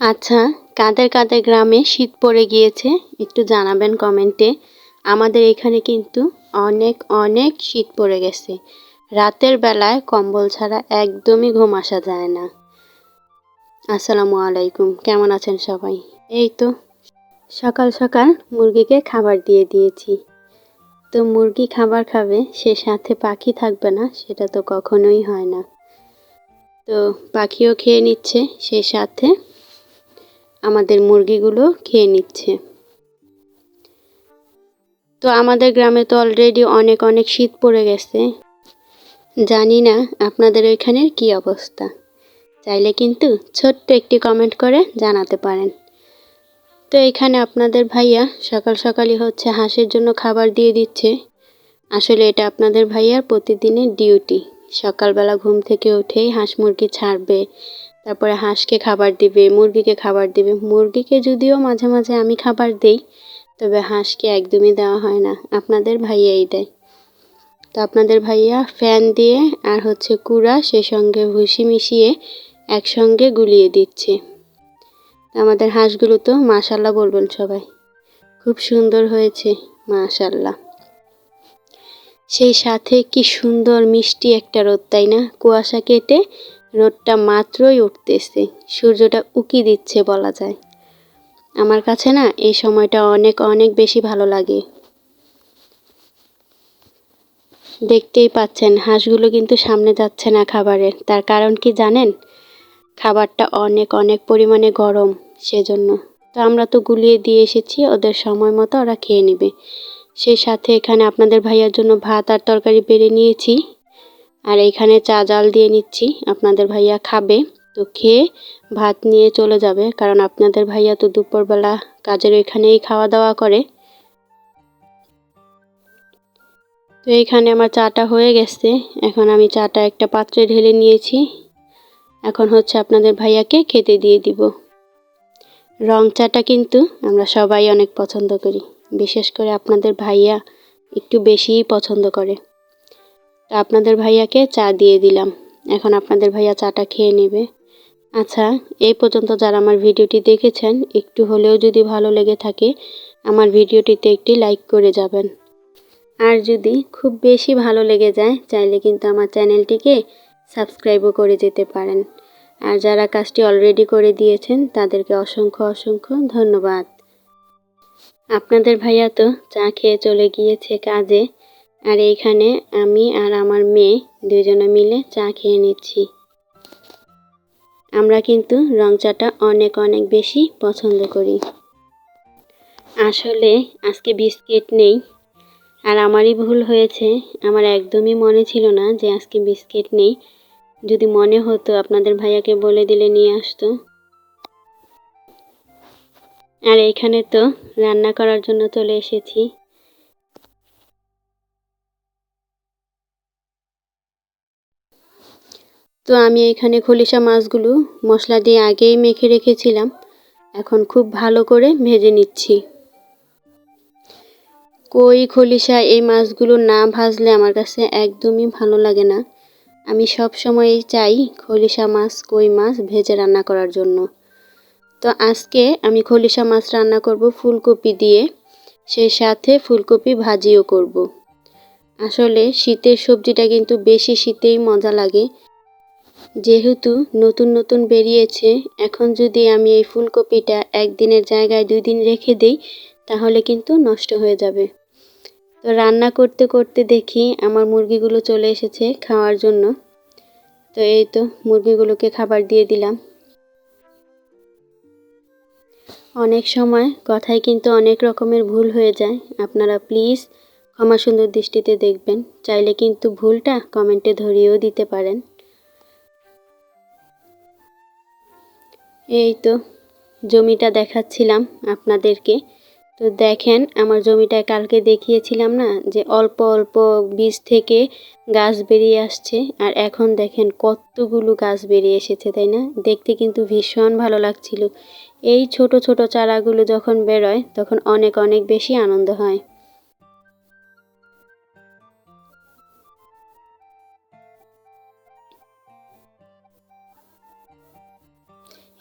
আচ্ছা কাদের কাদের গ্রামে শীত পড়ে গিয়েছে একটু জানাবেন কমেন্টে। আমাদের এখানে কিন্তু অনেক অনেক শীত পড়ে গেছে। রাতের বেলায় কম্বল ছাড়া একদমই ঘুম আসা যায় না। আসসালামু আলাইকুম, কেমন আছেন সবাই? এই তো, সকাল সকাল মুরগিকে খাবার দিয়ে দিয়েছি। তো মুরগি খাবার খাবে, সে সাথে পাখি থাকবে না, সেটা তো কখনোই হয় না। তো পাখিও খেয়ে নিচ্ছে, সে সাথে আমাদের মুরগিগুলো খেয়ে নিচ্ছে। তো আমাদের গ্রামে তো অলরেডি অনেক অনেক শীত পড়ে গেছে। জানি না আপনাদের ওইখানের কি অবস্থা। চাইলে কিন্তু ছোট্ট একটি কমেন্ট করে জানাতে পারেন। তো এখানে আপনাদের ভাইয়া সকাল সকালই হচ্ছে হাঁসের জন্য খাবার দিয়ে দিচ্ছে। আসলে এটা আপনাদের ভাইয়ার প্রতিদিনের ডিউটি সকালবেলা ঘুম থেকে উঠেই হাঁস মুরগি ছাড়বে। তারপরে হাঁসকে খাবার দিবে, মুরগিকে খাবার দিবে। মুরগিকে যদিও মাঝে মাঝে আমি খাবার দেই, তবে হাঁসকে একদমই দেওয়া হয় না। আপনাদের ভাইয়াই দেয় তো আপনাদের ভাইয়া ফ্যান দিয়ে আর হচ্ছে কুড়া, সে সঙ্গে ভুসি মিশিয়ে একসঙ্গে গুলিয়ে দিচ্ছে। আমাদের হাঁসগুলো তো মাশাল্লাহ বলবেন সবাই। খুব সুন্দর হয়েছে, মাশাল্লাহ। সেই সাথে কি সুন্দর মিষ্টি একটা রোদ, তাই না? কুয়াশা কেটে রোদটা মাত্রই উঠতেছে, সূর্যটা উকি দিচ্ছে বলা যায়। আমার কাছে না এই সময়টা অনেক অনেক বেশি ভালো লাগে। দেখতেই পাচ্ছেন, হাঁসগুলো কিন্তু সামনে যাচ্ছে না খাবারের তার কারণ কি জানেন? খাবারটা অনেক অনেক পরিমাণে গরম, সেজন্য। তো আমরা তো গুলিয়ে দিয়ে এসেছি, ওদের সময় মতো ওরা খেয়ে নেবে। সেই সাথে এখানে আপনাদের ভাইয়ার জন্য ভাত আর তরকারি বেড়ে নিয়েছি। আর এইখানে চা জাল দিয়ে নিচ্ছি। আপনাদের ভাইয়া খাবে, তো খেয়ে ভাত নিয়ে চলে যাবে, কারণ আপনাদের ভাইয়া তো দুপুরবেলা কাজের ওইখানেই খাওয়া দাওয়া করে। তো এইখানে আমার চাটা হয়ে গেছে। এখন আমি চাটা একটা পাত্রে ঢেলে নিয়েছি। এখন হচ্ছে আপনাদের ভাইয়াকে খেতে দিয়ে দিব। রং চাটা কিন্তু আমরা সবাই অনেক পছন্দ করি, বিশেষ করে আপনাদের ভাইয়া একটু বেশিই পছন্দ করে। তো আপনাদের ভাইয়াকে চা দিয়ে দিলাম। এখন আপনাদের ভাইয়া চাটা খেয়ে নেবে। আচ্ছা এই পর্যন্ত যারা আমার ভিডিওটি দেখেছেন, একটু হলেও যদি ভালো লেগে থাকে, আমার ভিডিওটিতে একটি লাইক করে যাবেন। আর যদি খুব বেশি ভালো লেগে যায়, চাইলে কিন্তু আমার চ্যানেলটিকে সাবস্ক্রাইবও করে যেতে পারেন। আর যারা কাজটি অলরেডি করে দিয়েছেন, তাদেরকে অসংখ্য অসংখ্য ধন্যবাদ। আপনাদের ভাইয়া তো চা খেয়ে চলে গিয়েছে কাজে। আর এইখানে আমি আর আমার মেয়ে দুজনে মিলে চা খেয়ে নিচ্ছি। আমরা কিন্তু রং চাটা অনেক অনেক বেশি পছন্দ করি। আসলে আজকে বিস্কিট নেই। আর আমারই ভুল হয়েছে। আমার একদমই মনে ছিল না যে আজকে বিস্কিট নেই। যদি মনে হতো, আপনাদের ভাইয়াকে বলে দিলে নিয়ে আসতো। আর এইখানে তো রান্না করার জন্য চলে এসেছি। তো আমি এখানে খলিশা মাছগুলো মশলা দিয়ে আগেই মেখে রেখেছিলাম। এখন খুব ভালো করে ভেজে নিচ্ছি। কই খলিশা এই মাছগুলো না ভাজলে আমার কাছে একদমই ভালো লাগে না। আমি সব সময়ই চাই খলিশা মাছ, কই মাছ ভেজে রান্না করার জন্য। তো আজকে আমি খলিশা মাছ রান্না করব ফুলকপি দিয়ে, সেই সাথে ফুলকপি ভাজিও করব। আসলে শীতের সবজিটা কিন্তু বেশি শীতেই মজা লাগে। যেহেতু নতুন নতুন বেরিয়েছে, এখন যদি আমি এই ফুলকপিটা একদিনের জায়গায় দুই দিন রেখে দিই, তাহলে কিন্তু নষ্ট হয়ে যাবে। তো রান্না করতে করতে দেখি আমার মুরগিগুলো চলে এসেছে খাওয়ার জন্য। তো এই তো মুরগিগুলোকে খাবার দিয়ে দিলাম। অনেক সময় কথায় কিন্তু অনেক রকমের ভুল হয়ে যায়। আপনারা প্লিজ ক্ষমা সুন্দর দৃষ্টিতে দেখবেন। চাইলে কিন্তু ভুলটা কমেন্টে ধরিয়েও দিতে পারেন। এই তো, জমিটা দেখাচ্ছিলাম আপনাদেরকে। তো দেখেন, আমার জমিটা কালকে দেখিয়েছিলাম না যে অল্প অল্প বীজ থেকে গাছ বেরিয়ে আসছে। আর এখন দেখেন কতগুলো গাছ বেরিয়ে এসেছে, তাই না? দেখতে কিন্তু ভীষণ ভালো লাগছিল। এই ছোট ছোট চারাগুলো যখন বেরোয়, তখন অনেক অনেক বেশি আনন্দ হয়।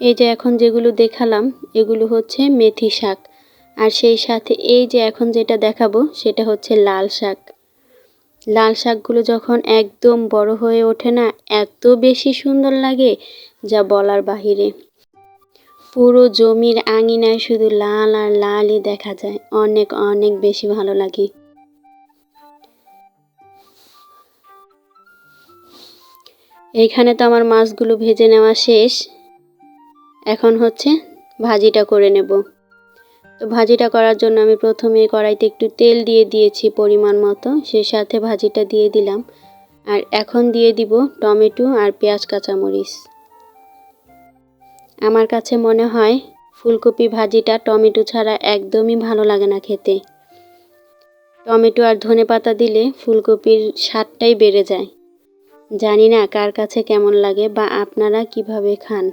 এই যে এখন যেগুলো দেখালাম, এগুলো হচ্ছে মেথি শাক। আর সেই সাথে এই যে এখন যেটা দেখাবো, সেটা হচ্ছে লাল শাক। লাল শাকগুলো যখন একদম বড় হয়ে ওঠে না, এত বেশি সুন্দর লাগে যা বলার বাহিরে। পুরো জমির আঙিনায় শুধু লাল আর লালই দেখা যায়। অনেক অনেক বেশি ভালো লাগে। এইখানে তো আমার মাছগুলো ভেজে নেওয়া শেষ। এখন হচ্ছে ভাজিটা করে নেব। তো ভাজিটা করার জন্য আমি প্রথমে কড়াইতে একটু তেল দিয়ে দিয়েছি পরিমাণ মতো সেই সাথে ভাজিটা দিয়ে দিলাম। আর এখন দিয়ে দিব টমেটো আর পেঁয়াজ কাঁচামরিচ। আমার কাছে মনে হয় ফুলকপি ভাজিটা টমেটো ছাড়া একদমই ভালো লাগে না খেতে। টমেটো আর ধনে পাতা দিলে ফুলকপির স্বাদটাই বেড়ে যায়। জানি না কার কাছে কেমন লাগে বা আপনারা কীভাবে খান।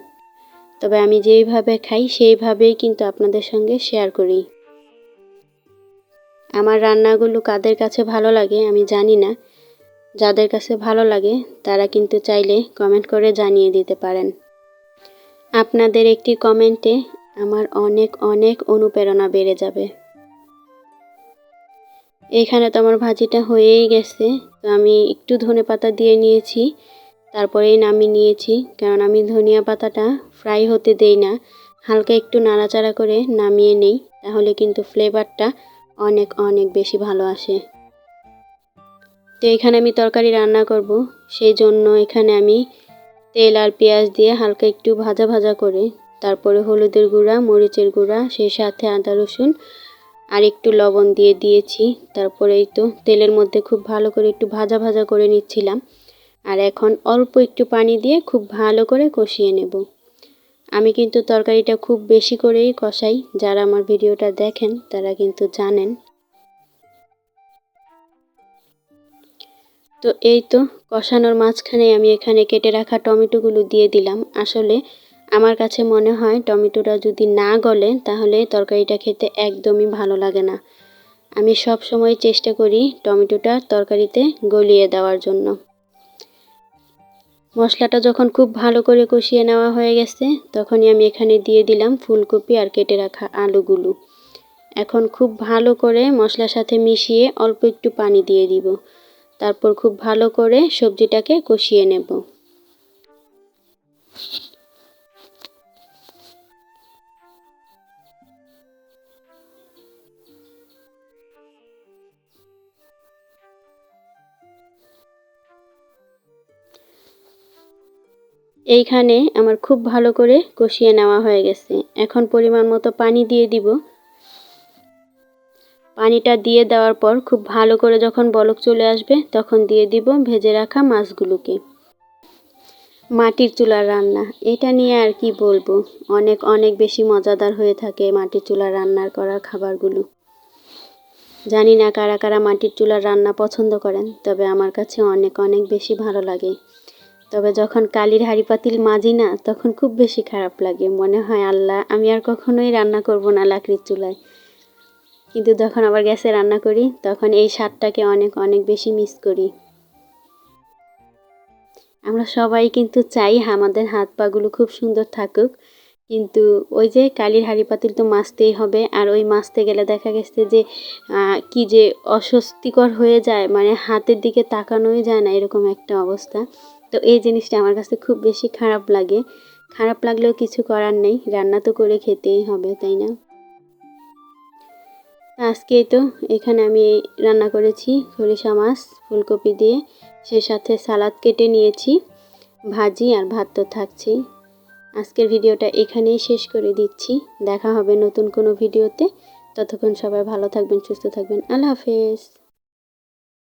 তবে আমি যেইভাবে খাই, সেইভাবেই কিন্তু আপনাদের সঙ্গে শেয়ার করি। আমার রান্নাগুলো কাদের কাছে ভালো লাগে আমি জানি না। যাদের কাছে ভালো লাগে, তারা কিন্তু চাইলে কমেন্ট করে জানিয়ে দিতে পারেন। আপনাদের একটি কমেন্টে আমার অনেক অনেক অনুপ্রেরণা বেড়ে যাবে। এখানে তো আমার ভাজিটা হয়েই গেছে, তো আমি একটু ধনে পাতা দিয়ে নিয়েছি, তারপরেই নামিয়ে নিয়েছি, কারণ আমি ধনিয়া পাতাটা ফ্রাই হতে দেই না। হালকা একটু নাড়াচাড়া করে নামিয়ে নেই, তাহলে কিন্তু ফ্লেভারটা অনেক অনেক বেশি ভালো আসে। তো এখানে আমি তরকারি রান্না করব, সেই জন্য এখানে আমি তেল আর পেঁয়াজ দিয়ে হালকা একটু ভাজা ভাজা করে, তারপরে হলুদের গুঁড়া, মরিচের গুঁড়া, সেই সাথে আদা রসুন আর একটু লবণ দিয়ে দিয়েছি। তারপরে এই তো তেলের মধ্যে খুব ভালো করে একটু ভাজা ভাজা করে নিচ্ছিলাম। আর এখন অল্প একটু পানি দিয়ে খুব ভালো করে কষিয়ে নেব। আমি কিন্তু তরকারিটা খুব বেশি করেই কষাই। যারা আমার ভিডিওটা দেখেন, তারা কিন্তু জানেন। তো এই তো, কষানোর মাঝখানে আমি এখানে কেটে রাখা টমেটোগুলো দিয়ে দিলাম। আসলে আমার কাছে মনে হয় টমেটোটা যদি না গলে, তাহলে তরকারিটা খেতে একদমই ভালো লাগে না। আমি সব সময় চেষ্টা করি টমেটোটা তরকারিতে গলিয়ে দেওয়ার জন্য। মশলাটা যখন খুব ভালো করে কষিয়ে নেওয়া হয়ে গেছে, তখনই আমি এখানে দিয়ে দিলাম ফুলকপি আর কেটে রাখা আলুগুলো। এখন খুব ভালো করে মশলার সাথে মিশিয়ে অল্প একটু পানি দিয়ে দিব। তারপর খুব ভালো করে সবজিটাকে কষিয়ে নেব। এইখানে আমার খুব ভালো করে কষিয়ে নেওয়া হয়ে গেছে। এখন পরিমাণ মতো পানি দিয়ে দিব। পানিটা দিয়ে দেওয়ার পর খুব ভালো করে যখন বলক চলে আসবে, তখন দিয়ে দিব ভেজে রাখা মাছগুলোকে। মাটির চুলার রান্না। এটা নিয়ে আর কি বলব? অনেক অনেক বেশি মজাদার হয়ে থাকে মাটির চুলার রান্নার করা খাবারগুলো। জানি না কারা কারা মাটির চুলার রান্না পছন্দ করেন, তবে আমার কাছে অনেক অনেক বেশি ভালো লাগে। তবে যখন কালির হাঁড়ি পাতিল মাজি না, তখন খুব বেশি খারাপ লাগে। মনে হয়, আল্লাহ, আমি আর কখনোই রান্না করব না লাকড়ির চুলায়। কিন্তু যখন আবার গ্যাসে রান্না করি, তখন এই স্বাদটাকে অনেক অনেক বেশি মিস করি। আমরা সবাই কিন্তু চাই আমাদের হাত পাগুলো খুব সুন্দর থাকুক, কিন্তু ওই যে কালির হাঁড়ি পাতিল তো মাছতেই হবে, আর ওই মাছতে গেলে দেখা গেছে যে কি যে অস্বস্তিকর হয়ে যায় মানে হাতের দিকে তাকানোই যায় না, এরকম একটা অবস্থা। তো এই জিনিসটা আমার কাছে খুব বেশি খারাপ লাগে। খারাপ লাগলেও কিছু করার নেই, রান্না তো করে খেতেই হবে, তাই না? আজকে তো এখানে আমি রান্না করেছি সরিষা মাছ, ফুলকপি দিয়ে, সে সাথে সালাদ কেটে নিয়েছি, ভাজি আর ভাত তো থাকছেই। আজকের ভিডিওটা এখানেই শেষ করে দিচ্ছি। দেখা হবে নতুন কোনো ভিডিওতে। ততক্ষণ সবাই ভালো থাকবেন, সুস্থ থাকবেন। আল্লাহ হাফেজ।